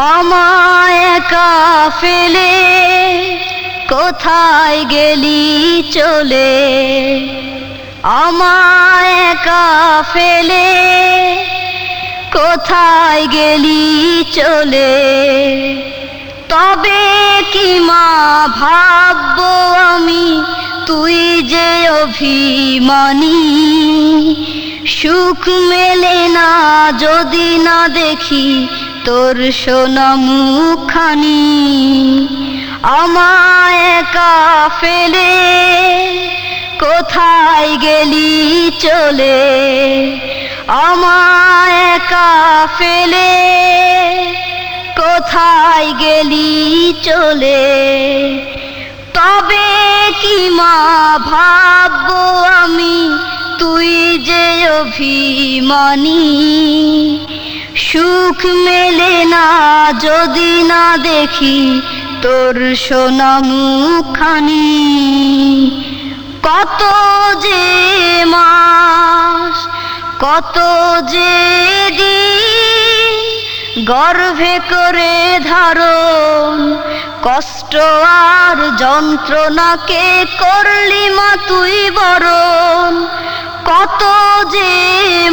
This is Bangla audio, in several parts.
আমায় একা ফেলে কোথায় গেলি চলে? আমায় একা ফেলে কোথায় গেলি চলে? তবে কি মা ভাববো আমি? তুই যে অভিমানী, সুখ মেলে না যদি না দেখি তোর সোনা মুখানি আমায় ফেলে, কোথায় গেলি চলে? আমায় ফেলে, কোথায় গেলি চলে? তবে কি মা ভাববো আমি, তুই যে অভিমানী? সুখ মেলে না, যদি না দেখি তোর সোনা মুখানি কত যে মাস, কত যে গর্ভে করে ধারণ, কষ্ট আর যন্ত্রণাকে করলি মা তুই বরণ। কত যে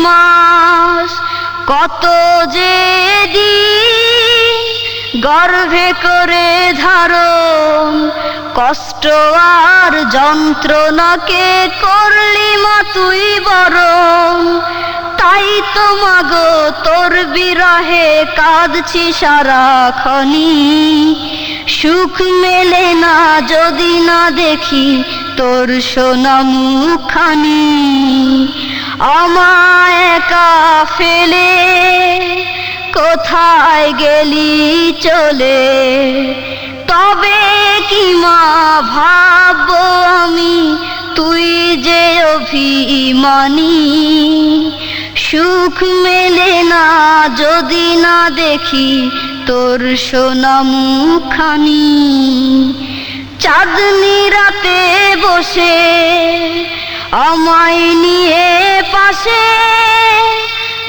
মাস কত যে গর্ভে করে ধারণ, কষ্ট আর যন্ত্রণাকে করলি মা তুই বরণ। তাই তো মাগো তোর বিরহে কাঁদছি সারাক্ষণি সুখ মেলে না যদি না দেখি তোর সোনা মুখানি আমায় একা ফেলে কোথায় গেলি চলে? তবে কি মা ভাববো আমি? তুই যে অভিমানী, সুখ মেলে না যদি না দেখি তোর সোনা মুখানি চাঁদনি রাতে বসে আমায় নিয়ে পাশে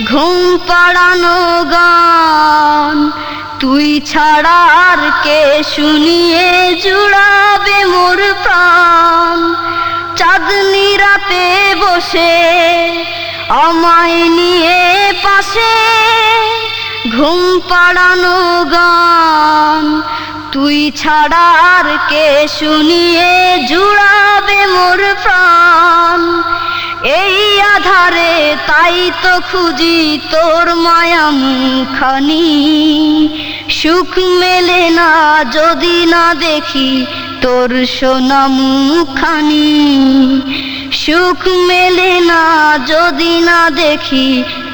ঘুম পাড়ানো গান। তুই ছাড়া আর কে শুনিয়ে জুড়াবে মোর প্রাণ। চাঁদনি রাতে বসে আমায় নিয়ে পাশে ঘুম পাড়ানো গান। তুই ছাড়া আর কে শুনিয়ে জুড়াবে মোর প্রাণ? এই আধারে তাই তো খুঁজি তোর মায়া মুখানি সুখ মেলে না, যদি না দেখি তোর সোনা মুখানি সুখ মেলে না, যদি না দেখি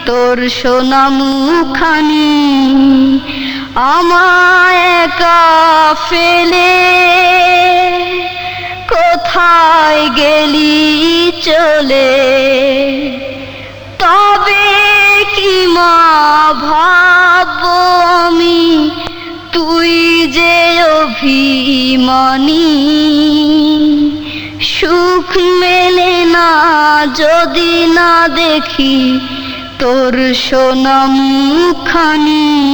তোর সোনা মুখানি আমায় একা ফেলে কোথায় গেলি চলে? তবে কি মা ভাববো আমি? তুই যে অভিমানী, সুখ মেলে না যদি না দেখি তোর সোনা মুখানি